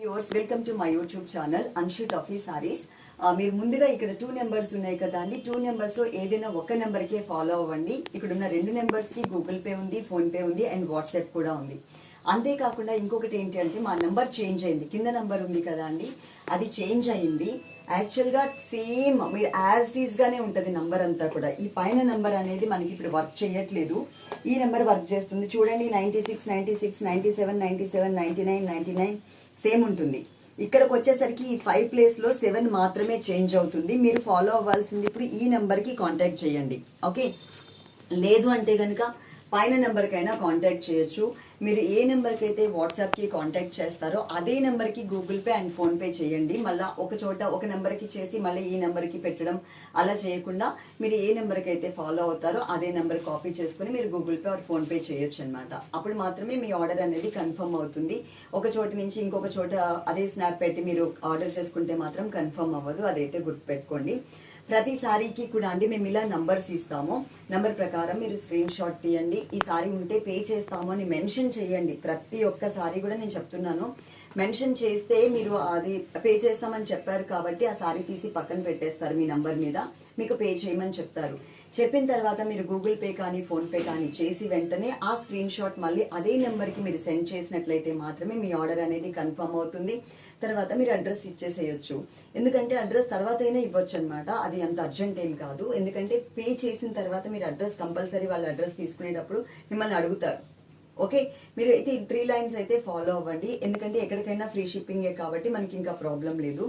Viewers welcome to my YouTube channel Anshu Tuffy saris. మీరు ముందుగా ఇక్కడ టూ నెంబర్స్ ఉన్నాయి కదా అండి. టూ నెంబర్స్లో ఏదైనా ఒక నెంబర్కే ఫాలో అవ్వండి. ఇక్కడ ఉన్న రెండు నెంబర్స్కి గూగుల్ పే ఉంది ఫోన్ పే ఉంది అండ్ వాట్సాప్ కూడా ఉంది. అంతేకాకుండా ఇంకొకటి ఏంటి అంటే మా నెంబర్ చేంజ్ అయింది. కింద నెంబర్ ఉంది కదా అండి. అది చేంజ్ అయింది. యాక్చువల్గా సేమ్ మీరు యాజ్ ఇట్ ఉంటుంది నెంబర్ అంతా కూడా. ఈ పైన నెంబర్ అనేది మనకి ఇప్పుడు వర్క్ చేయట్లేదు. ఈ నెంబర్ వర్క్ చేస్తుంది. చూడండి ninety six ninety six ninety seven ninety seven ninety nine ninety nine same ఉంటుంది. ఇక్కడికి వచ్చేసరికి ఈ ఫైవ్ ప్లేస్లో సెవెన్ మాత్రమే చేంజ్ అవుతుంది. మీరు ఫాలో అవ్వాల్సింది ఇప్పుడు ఈ నెంబర్కి కాంటాక్ట్ చేయండి. ఓకే లేదు అంటే కనుక పైన నెంబర్కైనా కాంటాక్ట్ చేయొచ్చు. మీరు ఏ నెంబర్కి అయితే వాట్సాప్కి కాంటాక్ట్ చేస్తారో అదే నెంబర్కి గూగుల్ పే అండ్ ఫోన్పే చేయండి. మళ్ళీ ఒక చోట ఒక నెంబర్కి చేసి మళ్ళీ ఈ నెంబర్కి పెట్టడం అలా చేయకుండా మీరు ఏ నెంబర్కి అయితే ఫాలో అవుతారో అదే నెంబర్ కాపీ చేసుకుని మీరు గూగుల్ పే ఆర్ ఫోన్పే చేయొచ్చు అనమాట అప్పుడు మాత్రమే మీ ఆర్డర్ అనేది కన్ఫర్మ్ అవుతుంది. ఒక చోట నుంచి ఇంకొక చోట అదే స్నాప్ పెట్టి మీరు ఆర్డర్ చేసుకుంటే మాత్రం కన్ఫర్మ్ అవ్వదు. అదైతే గుర్తుపెట్టుకోండి. ప్రతి సారీకి కూడా అండి మేము ఇలా నంబర్స్ ఇస్తాము. నంబర్ ప్రకారం మీరు స్క్రీన్ షాట్ తీయండి. ఈ సారీ ఉంటే పే చేస్తాము అని మెన్షన్ చేయండి. ప్రతి ఒక్క సారీ కూడా నేను చెప్తున్నాను. మెన్షన్ చేస్తే మీరు అది పే చేస్తామని చెప్పారు కాబట్టి ఆ సారీ తీసి పక్కన పెట్టేస్తారు మీ నంబర్ మీద. మీకు పే చేయమని చెప్తారు. చెప్పిన తర్వాత మీరు గూగుల్ పే కానీ ఫోన్పే కానీ చేసి వెంటనే ఆ స్క్రీన్ షాట్ మళ్ళీ అదే నెంబర్కి మీరు సెండ్ చేసినట్లయితే మాత్రమే మీ ఆర్డర్ అనేది కన్ఫర్మ్ అవుతుంది. తర్వాత మీరు అడ్రస్ ఇచ్చేసేయచ్చు. ఎందుకంటే అడ్రస్ తర్వాత అయినా ఇవ్వచ్చు అనమాట అది అంత అర్జెంట్ ఏం కాదు. ఎందుకంటే పే చేసిన తర్వాత మీరు అడ్రస్ కంపల్సరీ వాళ్ళ అడ్రస్ తీసుకునేటప్పుడు మిమ్మల్ని అడుగుతారు. ఓకే? మీరు అయితే ఈ త్రీ లైన్స్ అయితే ఫాలో అవ్వండి. ఎందుకంటే ఎక్కడికైనా ఫ్రీ షిప్పింగే కాబట్టి మనకి ఇంకా ప్రాబ్లం లేదు.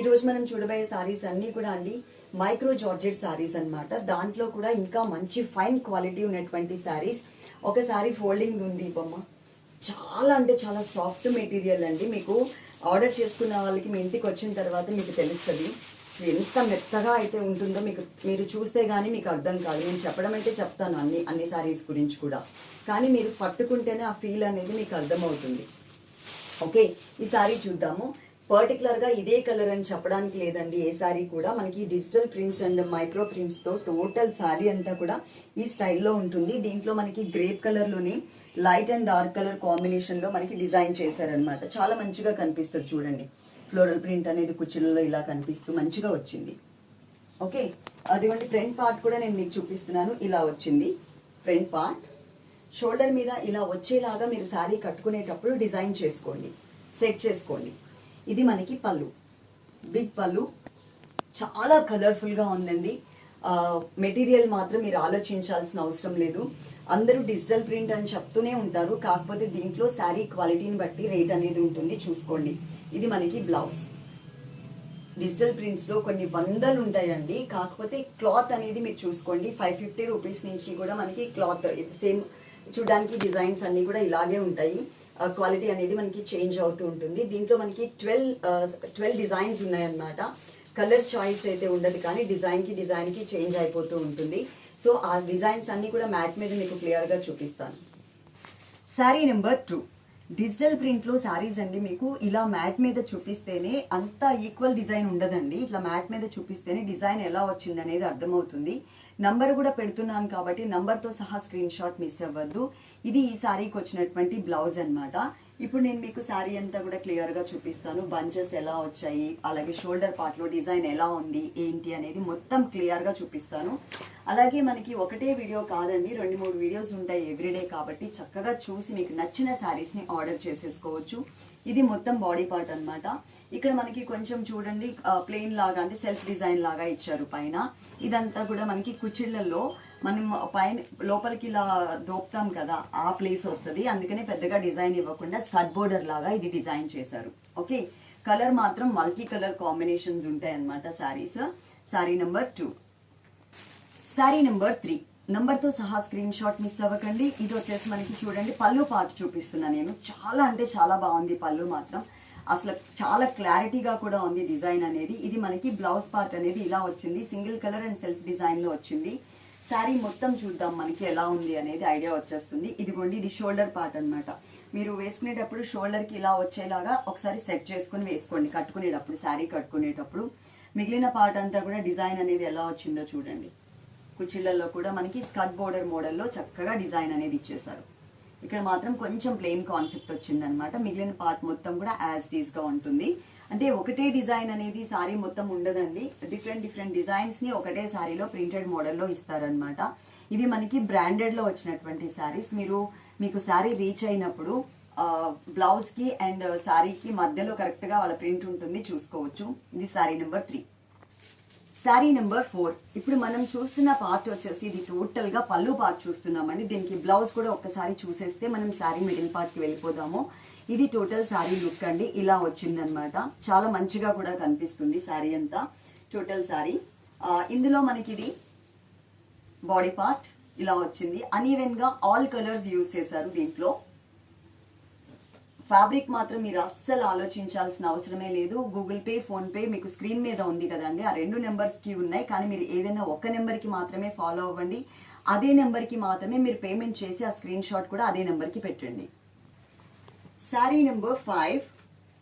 ఈరోజు మనం చూడబోయే సారీస్ అన్నీ కూడా అండి మైక్రో జార్జెట్ సారీస్ అన్నమాట. దాంట్లో కూడా ఇంకా మంచి ఫైన్ క్వాలిటీ ఉన్నటువంటి సారీస్ ఒక సారీ ఫోల్డింగ్ ఉంది బొమ్మ. చాలా అంటే చాలా సాఫ్ట్ మెటీరియల్ అండి. మీకు ఆర్డర్ చేసుకున్న వాళ్ళకి మీ ఇంటికి వచ్చిన తర్వాత మీకు తెలుస్తుంది. ఎంత మెత్తగా అయితే ఉంటుందో మీకు మీరు చూస్తే కానీ మీకు అర్థం కాదు. నేను చెప్పడం అయితే చెప్తాను అన్ని అన్ని సారీస్ గురించి కూడా. కానీ మీరు పట్టుకుంటేనే ఆ ఫీల్ అనేది మీకు అర్థమవుతుంది. ఓకే? ఈ సారీ చూద్దాము. పర్టికులర్గా ఇదే కలర్ అని చెప్పడానికి లేదండి. ఏ సారీ కూడా మనకి డిజిటల్ ప్రింట్స్ అండ్ మైక్రో ప్రింట్స్తో టోటల్ సారీ అంతా కూడా ఈ స్టైల్లో ఉంటుంది. దీంట్లో మనకి గ్రేప్ కలర్లోని లైట్ అండ్ డార్క్ కలర్ కాంబినేషన్లో మనకి డిజైన్ చేశారనమాట చాలా మంచిగా కనిపిస్తుంది చూడండి. ఫ్లోరల్ ప్రింట్ అనేది కుర్చీలలో ఇలా కనిపిస్తూ మంచిగా వచ్చింది. ఓకే అదిగోండి ఫ్రంట్ పార్ట్ కూడా నేను మీకు చూపిస్తున్నాను. ఇలా వచ్చింది. ఫ్రంట్ పార్ట్ షోల్డర్ మీద ఇలా వచ్చేలాగా మీరు శారీ కట్టుకునేటప్పుడు డిజైన్ చేసుకోండి. సెట్ చేసుకోండి. ఇది మనకి పళ్ళు. బిగ్ పళ్ళు. చాలా కలర్ఫుల్గా ఉందండి. మెటీరియల్ మాత్రం మీరు ఆలోచించాల్సిన అవసరం లేదు. అందరూ డిజిటల్ ప్రింట్ అని చెప్తూనే ఉంటారు. కాకపోతే దీంట్లో శారీ క్వాలిటీని బట్టి రేట్ అనేది ఉంటుంది. చూసుకోండి. ఇది మనకి బ్లౌజ్. డిజిటల్ ప్రింట్స్లో కొన్ని వందలు ఉంటాయండి. కాకపోతే క్లాత్ అనేది మీరు చూసుకోండి. ఫైవ్ ఫిఫ్టీ రూపీస్ నుంచి కూడా మనకి క్లాత్ సేమ్ చూడడానికి డిజైన్స్ అన్నీ కూడా ఇలాగే ఉంటాయి. క్వాలిటీ అనేది మనకి చేంజ్ అవుతూ ఉంటుంది. దీంట్లో మనకి ట్వెల్వ్ ట్వెల్వ్ డిజైన్స్ ఉన్నాయన్నమాట. కలర్ చాయిస్ అయితే ఉండదు కానీ డిజైన్కి డిజైన్కి చేంజ్ అయిపోతూ ఉంటుంది. సో ఆ డిజైన్స్ అన్ని కూడా మ్యాట్ మీద మీకు క్లియర్గా చూపిస్తాను. శారీ నెంబర్ టూ డిజిటల్ ప్రింట్లో శారీస్ అండి మీకు ఇలా మ్యాట్ మీద చూపిస్తేనే అంత ఈక్వల్ డిజైన్ ఉండదండి. ఇట్లా మ్యాట్ మీద చూపిస్తేనే డిజైన్ ఎలా వచ్చింది అనేది అర్థమవుతుంది. నంబర్ కూడా పెడుతున్నాను కాబట్టి నంబర్తో సహా స్క్రీన్ షాట్ మిస్ అవ్వద్దు. ఇది ఈ శారీకి వచ్చినటువంటి బ్లౌజ్ అనమాట ఇప్పుడు నేను మీకు శారీ అంతా కూడా క్లియర్గా చూపిస్తాను. బంచెస్ ఎలా వచ్చాయి అలాగే షోల్డర్ పార్ట్లో డిజైన్ ఎలా ఉంది ఏంటి అనేది మొత్తం క్లియర్గా చూపిస్తాను. అలాగే మనకి ఒకటే వీడియో కాదండి రెండు మూడు వీడియోస్ ఉంటాయి ఎవ్రీడే కాబట్టి చక్కగా చూసి మీకు నచ్చిన శారీస్ని ఆర్డర్ చేసేసుకోవచ్చు. ఇది మొత్తం బాడీ పార్ట్ అనమాట ఇక్కడ మనకి కొంచెం చూడండి ప్లెయిన్ లాగా అంటే సెల్ఫ్ డిజైన్ లాగా ఇచ్చారు పైన. ఇదంతా కూడా మనకి కుచిళ్ళల్లో మనం పైన లోపలికి ఇలా దోపుతాం కదా ఆ ప్లేస్ వస్తుంది. అందుకనే పెద్దగా డిజైన్ ఇవ్వకుండా స్టడ్ బోర్డర్ లాగా ఇది డిజైన్ చేశారు. ఓకే కలర్ మాత్రం మల్టీ కలర్ కాంబినేషన్స్ ఉంటాయి అనమాట sarees sari number two sari number three నంబర్తో సహా స్క్రీన్ షాట్ మిస్ అవ్వకండి. ఇది వచ్చేసి మనకి చూడండి పళ్ళు పార్ట్ చూపిస్తున్నా నేను. చాలా అంటే చాలా బాగుంది పళ్ళు మాత్రం. అసలు చాలా క్లారిటీగా కూడా ఉంది డిజైన్ అనేది. ఇది మనకి బ్లౌజ్ పార్ట్ అనేది ఇలా వచ్చింది. సింగిల్ కలర్ అండ్ సెల్ఫ్ డిజైన్లో వచ్చింది. శారీ మొత్తం చూద్దాం మనకి ఎలా ఉంది అనేది ఐడియా వచ్చేస్తుంది. ఇదిగోండి ఇది షోల్డర్ పార్ట్ అనమాట మీరు వేసుకునేటప్పుడు షోల్డర్కి ఇలా వచ్చేలాగా ఒకసారి సెట్ చేసుకుని వేసుకోండి. కట్టుకునేటప్పుడు శారీ కట్టుకునేటప్పుడు. మిగిలిన పార్ట్ అంతా కూడా డిజైన్ అనేది ఎలా వచ్చిందో చూడండి. కుచ్చిళ్ళలో కూడా మనకి స్కర్ట్ బోర్డర్ మోడల్లో చక్కగా డిజైన్ అనేది ఇచ్చేసారు ఇక్కడ మాత్రం కొంచెం ప్లెయిన్ కాన్సెప్ట్ వచ్చిందనమాట మిగిలిన పార్ట్ మొత్తం కూడా యాజ్ డీజ్గా ఉంటుంది. అంటే ఒకటే డిజైన్ అనేది సారీ మొత్తం ఉండదండి. డిఫరెంట్ డిఫరెంట్ డిజైన్స్ని ఒకటే సారీలో ప్రింటెడ్ మోడల్లో ఇస్తారనమాట ఇవి మనకి బ్రాండెడ్లో వచ్చినటువంటి శారీస్ మీరు మీకు శారీ రీచ్ అయినప్పుడు బ్లౌజ్కి అండ్ శారీకి మధ్యలో కరెక్ట్గా వాళ్ళ ప్రింట్ ఉంటుంది. చూసుకోవచ్చు. ఇది sari number three sari number four ఇప్పుడు మనం చూస్తున్న పార్ట్ వచ్చేసి ఇది టోటల్గా పళ్ళు పార్ట్ చూస్తున్నామండి. దీనికి బ్లౌజ్ కూడా ఒక్కసారి చూసేస్తే మనం శారీ మిడిల్ పార్ట్కి వెళ్ళిపోదాము. ఇది టోటల్ శారీ లుక్ అండి. ఇలా వచ్చిందనమాట చాలా మంచిగా కూడా కనిపిస్తుంది శారీ అంతా. టోటల్ శారీ ఇందులో మనకి ఇది బాడీ పార్ట్ ఇలా వచ్చింది. అన్ఈవెన్గా ఆల్ కలర్స్ యూస్ చేశారు దీంట్లో. ఫ్యాబ్రిక్ మాత్రం మీరు అస్సలు ఆలోచించాల్సిన అవసరమే లేదు. గూగుల్ పే ఫోన్ పే మీకు స్క్రీన్ మీద ఉంది కదండి. ఆ రెండు నెంబర్స్కి ఉన్నాయి. కానీ మీరు ఏదైనా ఒక్క నెంబర్కి మాత్రమే ఫాలో అవ్వండి. అదే నెంబర్కి మాత్రమే మీరు పేమెంట్ చేసి ఆ స్క్రీన్ షాట్ కూడా అదే నెంబర్కి పెట్టండి. Sari number five.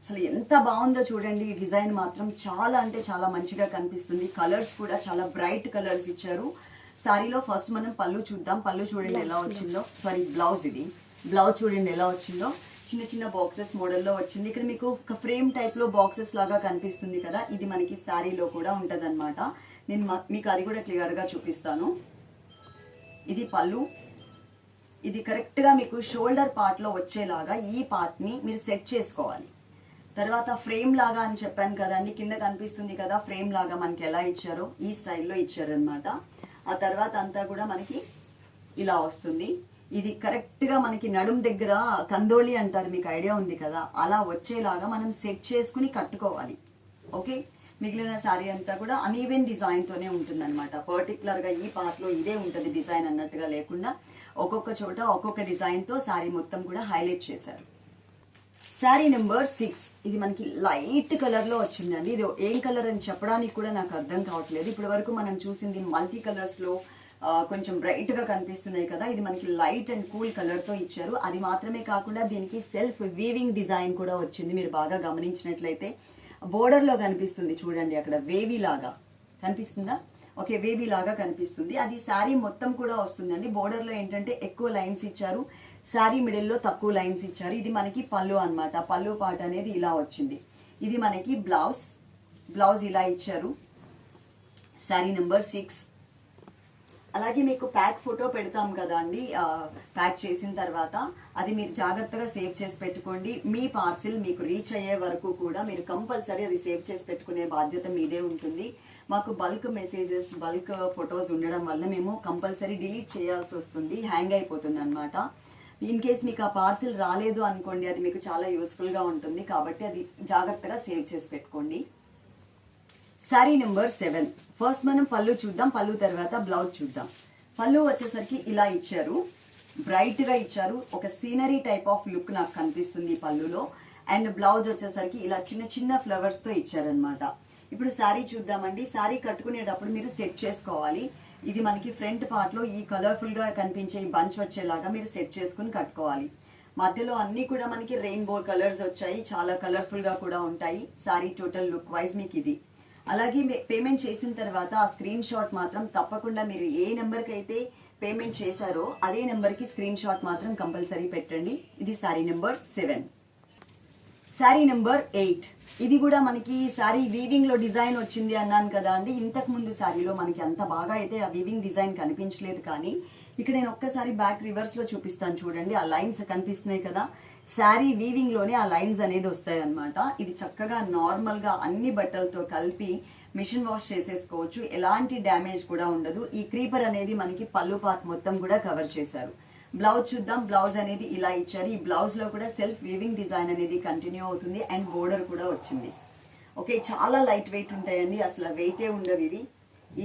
అసలు ఎంత బాగుందో చూడండి. ఈ డిజైన్ మాత్రం చాలా అంటే చాలా మంచిగా కనిపిస్తుంది. కలర్స్ కూడా చాలా బ్రైట్ కలర్స్ ఇచ్చారు. శారీలో ఫస్ట్ మనం పళ్ళు చూద్దాం. పళ్ళు చూడండి ఎలా వచ్చిందో. సారీ బ్లౌజ్ ఇది. బ్లౌజ్ చూడండి ఎలా వచ్చిందో. చిన్న చిన్న బాక్సెస్ మోడల్లో వచ్చింది. ఇక్కడ మీకు ఒక ఫ్రేమ్ టైప్లో బాక్సెస్ లాగా కనిపిస్తుంది కదా. ఇది మనకి శారీలో కూడా ఉంటదన్నమాట. నేను మీకు అది కూడా క్లియర్గా చూపిస్తాను. ఇది పళ్ళు. ఇది కరెక్ట్గా మీకు షోల్డర్ పార్ట్లో వచ్చేలాగా ఈ పార్ట్ని మీరు సెట్ చేసుకోవాలి. తర్వాత ఫ్రేమ్ లాగా అని చెప్పాను కదండి కింద కనిపిస్తుంది కదా ఫ్రేమ్ లాగా మనకి ఎలా ఇచ్చారో ఈ స్టైల్లో ఇచ్చారనమాట ఆ తర్వాత అంతా కూడా మనకి ఇలా వస్తుంది. ఇది కరెక్ట్గా మనకి నడుం దగ్గర కందోళి అంటారు మీకు ఐడియా ఉంది కదా? అలా వచ్చేలాగా మనం సెట్ చేసుకుని కట్టుకోవాలి. ఓకే మిగిలిన శారీ అంతా కూడా అన్ఈవెన్ డిజైన్తోనే ఉంటుందన్నమాట. పర్టికులర్గా ఈ పార్ట్లో ఇదే ఉంటుంది డిజైన్ అన్నట్టుగా లేకుండా ఒక్కొక్క చోట ఒక్కొక్క డిజైన్తో శారీ మొత్తం కూడా హైలైట్ చేశారు. శారీ నెంబర్ సిక్స్ ఇది మనకి లైట్ కలర్లో వచ్చిందండి. ఇది ఏం కలర్ అని చెప్పడానికి కూడా నాకు అర్థం కావట్లేదు. ఇప్పటి వరకు మనం చూసింది మల్టీ కలర్స్లో కొంచెం బ్రైట్గా కనిపిస్తున్నాయి కదా ఇది మనకి లైట్ అండ్ కూల్ కలర్తో ఇచ్చారు. అది మాత్రమే కాకుండా దీనికి సెల్ఫ్ వీవింగ్ డిజైన్ కూడా వచ్చింది మీరు బాగా గమనించినట్లయితే. బోర్డర్లో కనిపిస్తుంది చూడండి అక్కడ వేవీ లాగా. కనిపిస్తుందా? ఓకే వేవీ లాగా కనిపిస్తుంది. అది శారీ మొత్తం కూడా వస్తుందండి. బోర్డర్లో ఏంటంటే ఎక్కువ లైన్స్ ఇచ్చారు. శారీ మిడిల్లో తక్కువ లైన్స్ ఇచ్చారు. ఇది మనకి పళ్ళు అన్నమాట. పళ్ళు పాట అనేది ఇలా వచ్చింది. ఇది మనకి బ్లౌజ్ బ్లౌజ్ ఇలా ఇచ్చారు. శారీ నెంబర్ సిక్స్ అలాగే మీకు ప్యాక్ ఫోటో పెడతాం కదా అండి ప్యాక్ చేసిన తర్వాత అది మీరు జాగ్రత్తగా సేవ్ చేసి పెట్టుకోండి. మీ పార్సిల్ మీకు రీచ్ అయ్యే వరకు కూడా మీరు కంపల్సరీ అది సేవ్ చేసి పెట్టుకునే బాధ్యత మీదే ఉంటుంది. మాకు బల్క్ మెసేజెస్ బల్క్ ఫొటోస్ ఉండడం వల్ల మేము కంపల్సరీ డిలీట్ చేయాల్సి వస్తుంది హ్యాంగ్ అయిపోతుంది అనమాట ఇన్ కేస్ మీకు ఆ పార్సిల్ రాలేదు అనుకోండి అది మీకు చాలా యూస్ఫుల్గా ఉంటుంది కాబట్టి అది జాగ్రత్తగా సేవ్ చేసి పెట్టుకోండి. శారీ నెంబర్ సెవెన్ ఫస్ట్ మనం పళ్ళు చూద్దాం పళ్ళు తర్వాత బ్లౌజ్ చూద్దాం. పళ్ళు వచ్చేసరికి ఇలా ఇచ్చారు. బ్రైట్గా ఇచ్చారు. ఒక సీనరీ టైప్ ఆఫ్ లుక్ నాకు కనిపిస్తుంది పళ్ళులో. అండ్ బ్లౌజ్ వచ్చేసరికి ఇలా చిన్న చిన్న ఫ్లవర్స్తో ఇచ్చారనమాట ఇప్పుడు శారీ చూద్దామండి. శారీ కట్టుకునేటప్పుడు మీరు సెట్ చేసుకోవాలి. ఇది మనకి ఫ్రంట్ పార్ట్లో ఈ కలర్ఫుల్గా కనిపించే ఈ బంచ్ వచ్చేలాగా మీరు సెట్ చేసుకుని కట్టుకోవాలి. మధ్యలో అన్ని కూడా మనకి రెయిన్బో కలర్స్ వచ్చాయి. చాలా కలర్ఫుల్గా కూడా ఉంటాయి. సారీ టోటల్ లుక్ వైజ్ మీకు ఇది. అలాగే మే- పేమెంట్ చేసిన తర్వాత ఆ స్క్రీన్ షాట్ మాత్రం తప్పకుండా మీరు ఏ నెంబర్కి అయితే పేమెంట్ చేశారో అదే నెంబర్కి స్క్రీన్ షాట్ మాత్రం కంపల్సరీ పెట్టండి. ఇది sari number seven. Sari number eight. ఇది కూడా మనకి శారీ వీవింగ్లో డిజైన్ వచ్చింది అన్నాను కదా అండి. ఇంతకు ముందు శారీలో మనకి అంత బాగా అయితే ఆ వీవింగ్ డిజైన్ కనిపించలేదు కానీ ఇక్కడ నేను ఒక్కసారి బ్యాక్ రివర్స్లో చూపిస్తాను చూడండి. ఆ లైన్స్ కనిపిస్తున్నాయి కదా. శారీ వీవింగ్లోనే ఆ లైన్స్ అనేది వస్తాయి అన్నమాట. ఇది చక్కగా నార్మల్గా అన్ని బట్టలతో కలిపి మిషన్ వాష్ చేసేసుకోవచ్చు. ఎలాంటి డ్యామేజ్ కూడా ఉండదు. ఈ క్రీపర్ అనేది మనకి పళ్ళు పార్ట్ మొత్తం కూడా కవర్ చేశారు. బ్లౌజ్ చూద్దాం. బ్లౌజ్ అనేది ఇలా ఇచ్చారు. ఈ బ్లౌజ్లో కూడా సెల్ఫ్ వీవింగ్ డిజైన్ అనేది కంటిన్యూ అవుతుంది. అండ్ బోర్డర్ కూడా వచ్చింది. ఓకే చాలా లైట్ వెయిట్ ఉంటాయండి. అసలు వెయిటే ఉండవు ఇవి.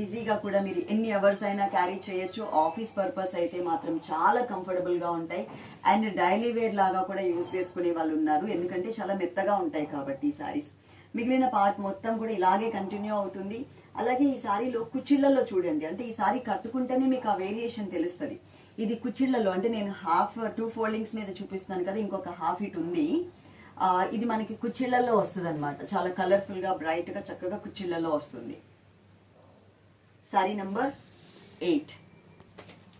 ఈజీగా కూడా మీరు ఎన్ని అవర్స్ అయినా క్యారీ చేయొచ్చు. ఆఫీస్ పర్పస్ అయితే మాత్రం చాలా కంఫర్టబుల్గా ఉంటాయి. అండ్ డైలీ వేర్ లాగా కూడా యూస్ చేసుకునే వాళ్ళు ఉన్నారు. ఎందుకంటే చాలా మెత్తగా ఉంటాయి కాబట్టి ఈ సారీస్ మిగిలిన పార్ట్ మొత్తం కూడా ఇలాగే కంటిన్యూ అవుతుంది. అలాగే ఈ సారీలో కుచ్చిళ్ళలో చూడండి. అంటే ఈ సారీ కట్టుకుంటేనే మీకు ఆ వేరియేషన్ తెలుస్తుంది. ఇది కుచ్చిళ్ళలో అంటే నేను హాఫ్ టూ ఫోల్డింగ్స్ మీద చూపిస్తున్నాను కదా ఇంకొక హాఫ్ ఇట్ ఉంది. ఇది మనకి కుచ్చిళ్ళలో వస్తుంది అనమాట చాలా కలర్ఫుల్గా బ్రైట్గా చక్కగా కుచ్చిళ్ళలో వస్తుంది. Sari number eight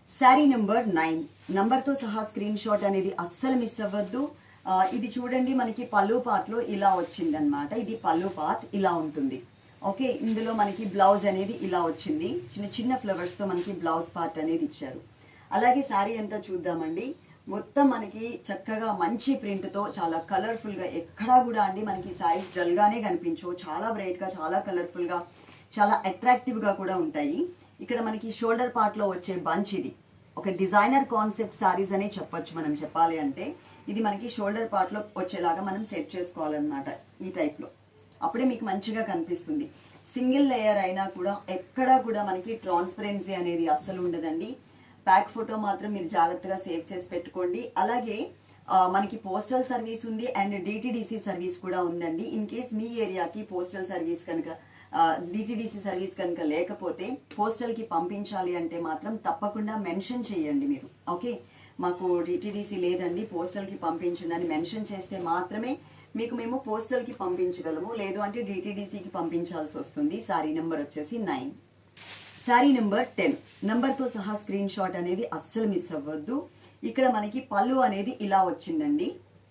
sari number nine నంబర్తో సహా స్క్రీన్ షాట్ అనేది అస్సలు మిస్ అవ్వద్దు. ఇది చూడండి మనకి పళ్ళు పార్ట్లో ఇలా వచ్చిందనమాట ఇది పళ్ళు పార్ట్ ఇలా ఉంటుంది. ఓకే ఇందులో మనకి బ్లౌజ్ అనేది ఇలా వచ్చింది. చిన్న చిన్న ఫ్లవర్స్తో మనకి బ్లౌజ్ పార్ట్ అనేది ఇచ్చారు. అలాగే శారీ అంతా చూద్దామండి. మొత్తం మనకి చక్కగా మంచి ప్రింట్తో చాలా కలర్ఫుల్గా ఎక్కడా కూడా అండి మనకి శారీస్ డల్గానే కనిపించవు. చాలా బ్రైట్గా చాలా కలర్ఫుల్గా చాలా అట్రాక్టివ్గా కూడా ఉంటాయి. ఇక్కడ మనకి షోల్డర్ పార్ట్లో వచ్చే బంచ్ ఇది. ఒక డిజైనర్ కాన్సెప్ట్ సారీస్ అనే చెప్పొచ్చు మనం చెప్పాలి అంటే. ఇది మనకి షోల్డర్ పార్ట్లో వచ్చేలాగా మనం సెట్ చేసుకోవాలన్నమాట ఈ టైప్లో అప్పుడే మీకు మంచిగా కనిపిస్తుంది. సింగిల్ లేయర్ అయినా కూడా ఎక్కడా కూడా మనకి ట్రాన్స్పరెన్సీ అనేది అస్సలు ఉండదండి. ప్యాక్ ఫోటో మాత్రం మీరు జాగ్రత్తగా సేవ్ చేసి పెట్టుకోండి. అలాగే మనకి పోస్టల్ సర్వీస్ ఉంది అండ్ డిటిడిసి సర్వీస్ కూడా ఉందండి. ఇన్ కేస్ మీ ఏరియాకి పోస్టల్ సర్వీస్ కనుక డిటిడిసి సర్వీస్ కనుక లేకపోతే పోస్టల్కి పంపించాలి అంటే మాత్రం తప్పకుండా మెన్షన్ చేయండి మీరు. ఓకే? మాకు డిటిడిసి లేదండి పోస్టల్కి పంపించండి అని మెన్షన్ చేస్తే మాత్రమే మీకు మేము పోస్టల్కి పంపించగలము. లేదు అంటే డిటిడిసికి పంపించాల్సి వస్తుంది. సారీ నెంబర్ వచ్చేసి నైన్. Sari number ten. నెంబర్తో సహా స్క్రీన్ షాట్ అనేది అస్సలు మిస్ అవ్వద్దు. ఇక్కడ మనకి పళ్ళు అనేది ఇలా వచ్చిందండి.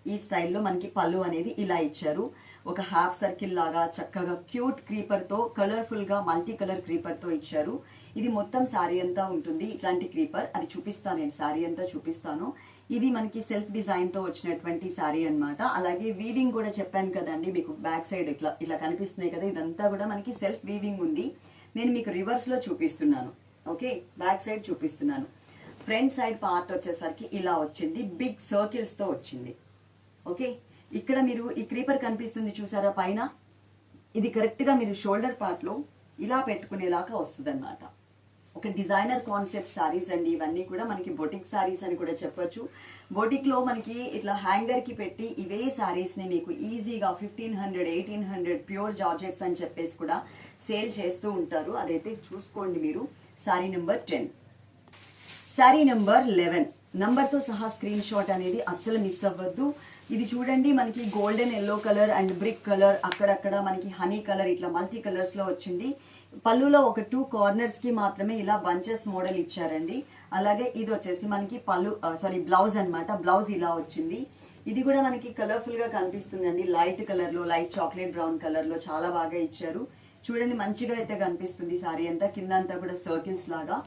ఈ స్టైల్లో మనకి పళ్ళు అనేది ఇలా ఇచ్చారు. ఒక హాఫ్ సర్కిల్ లాగా చక్కగా క్యూట్ క్రీపర్తో కలర్ఫుల్గా మల్టీ కలర్ క్రీపర్తో ఇచ్చారు. ఇది మొత్తం శారీ అంతా ఉంటుంది. ఇట్లాంటి క్రీపర్ అది చూపిస్తాను నేను. శారీ అంతా చూపిస్తాను. ఇది మనకి సెల్ఫ్ డిజైన్తో వచ్చినటువంటి శారీ అన్నమాట. అలాగే వీవింగ్ కూడా చెప్పాను కదండి మీకు బ్యాక్ సైడ్ ఇట్లా ఇట్లా కనిపిస్తున్నాయి కదా ఇదంతా కూడా మనకి సెల్ఫ్ వీవింగ్ ఉంది. నేను మీకు రివర్స్లో చూపిస్తున్నాను. ఓకే బ్యాక్ సైడ్ చూపిస్తున్నాను. ఫ్రంట్ సైడ్ పార్ట్ వచ్చేసరికి ఇలా వచ్చింది. బిగ్ సర్కిల్స్తో వచ్చింది. ఓకే ఇక్కడ మీరు ఈ క్రీపర్ కనిపిస్తుంది చూసారా? పైన. ఇది కరెక్ట్గా మీరు షోల్డర్ పార్ట్లో ఇలా పెట్టుకునేలాగా వస్తుంది ఒక డిజైనర్ కాన్సెప్ట్ సారీస్ అండి. ఇవన్నీ కూడా మనకి బొటిక్ సారీస్ అని కూడా చెప్పొచ్చు. బొటిక్లో మనకి ఇట్లా హ్యాంగర్కి పెట్టి ఇవే శారీస్ని మీకు ఈజీగా fifteen hundred eighteen hundred pure georgettes అని చెప్పేసి కూడా సేల్ చేస్తూ ఉంటారు. అదైతే చూసుకోండి మీరు. Sari number ten sari number eleven నంబర్తో సహా స్క్రీన్ షాట్ అనేది అస్సలు మిస్ అవ్వద్దు. ఇది చూడండి మనకి golden yellow colour and brick colour అక్కడక్కడ మనకి హనీ కలర్ ఇట్లా మల్టీ కలర్స్లో వచ్చింది. పళ్ళులో ఒక టూ కార్నర్స్కి మాత్రమే ఇలా బంచెస్ మోడల్ ఇచ్చారండి. అలాగే ఇది వచ్చేసి మనకి పళ్ళు సారీ బ్లౌజ్ అన్నమాట. బ్లౌజ్ ఇలా వచ్చింది. ఇది కూడా మనకి కలర్ఫుల్గా కనిపిస్తుందండి. లైట్ కలర్లో లైట్ చాక్లెట్ బ్రౌన్ కలర్లో చాలా బాగా ఇచ్చారు. చూడండి మంచిగా అయితే కనిపిస్తుంది సారీ అంతా. కింద అంతా కూడా సర్కిల్స్ లాగా.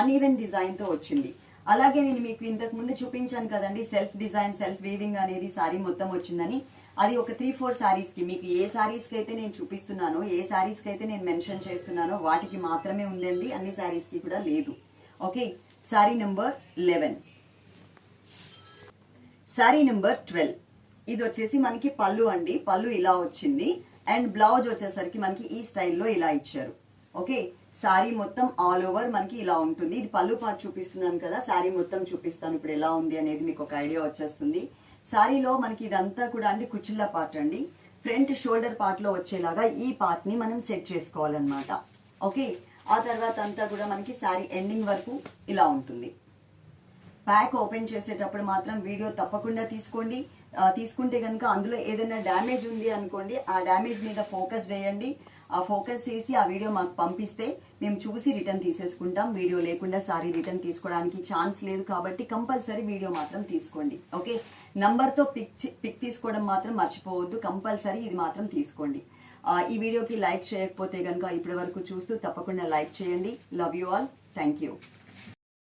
అన్ఈవెన్ డిజైన్తో వచ్చింది. అలాగే నేను మీకు ఇంతకు ముందు చూపించాను కదండి సెల్ఫ్ డిజైన్ సెల్ఫ్ వీవింగ్ అనేది సారీ మొత్తం వచ్చిందని. అది ఒక త్రీ ఫోర్ సారీస్కి మీకు ఏ శారీస్కి అయితే నేను చూపిస్తున్నానో ఏ శారీస్కి అయితే నేను మెన్షన్ చేస్తున్నానో వాటికి మాత్రమే ఉందండి అన్ని సారీస్కి కూడా లేదు. Okay sari number eleven sari number twelve ఇది వచ్చేసి మనకి పళ్ళు అండి పళ్ళు ఇలా వచ్చింది. అండ్ బ్లౌజ్ వచ్చేసరికి మనకి ఈ స్టైల్లో ఇలా ఇచ్చారు. ఓకే శారీ మొత్తం ఆల్ ఓవర్ మనకి ఇలా ఉంటుంది. ఇది పళ్ళు పార్ట్ చూపిస్తున్నాను కదా శారీ మొత్తం చూపిస్తాను. ఇప్పుడు ఎలా ఉంది అనేది మీకు ఒక ఐడియా వచ్చేస్తుంది. శారీలో మనకి ఇదంతా కూడా అండి కుచ్చిళ్ళ పార్ట్ అండి. ఫ్రంట్ షోల్డర్ పార్ట్లో వచ్చేలాగా ఈ పార్ట్ని మనం సెట్ చేసుకోవాలన్నమాట. ఓకే ఆ తర్వాత అంతా కూడా మనకి శారీ ఎండింగ్ వరకు ఇలా ఉంటుంది. ప్యాక్ ఓపెన్ చేసేటప్పుడు మాత్రం వీడియో తప్పకుండా తీసుకోండి. తీసుకుంటే కనుక అందులో ఏదైనా డ్యామేజ్ ఉంది అనుకోండి ఆ డ్యామేజ్ మీద ఫోకస్ చేయండి. ఆ ఫోకస్ చేసి ఆ వీడియో మాకు పంపిస్తే మేము చూసి రిటర్న్ తీసేసుకుంటాం. వీడియో లేకుండా సారీ రిటర్న్ తీసుకోవడానికి ఛాన్స్ లేదు కాబట్టి కంపల్సరీ వీడియో మాత్రం తీసుకోండి. ఓకే? నంబర్తో పిక్ పిక్ తీసుకోవడం మాత్రం మర్చిపోవద్దు. కంపల్సరీ ఇది మాత్రం తీసుకోండి. ఈ వీడియోకి లైక్ చేయకపోతే కనుక ఇప్పటి వరకు చూస్తూ తప్పకుండా లైక్ చేయండి. Love you all thank you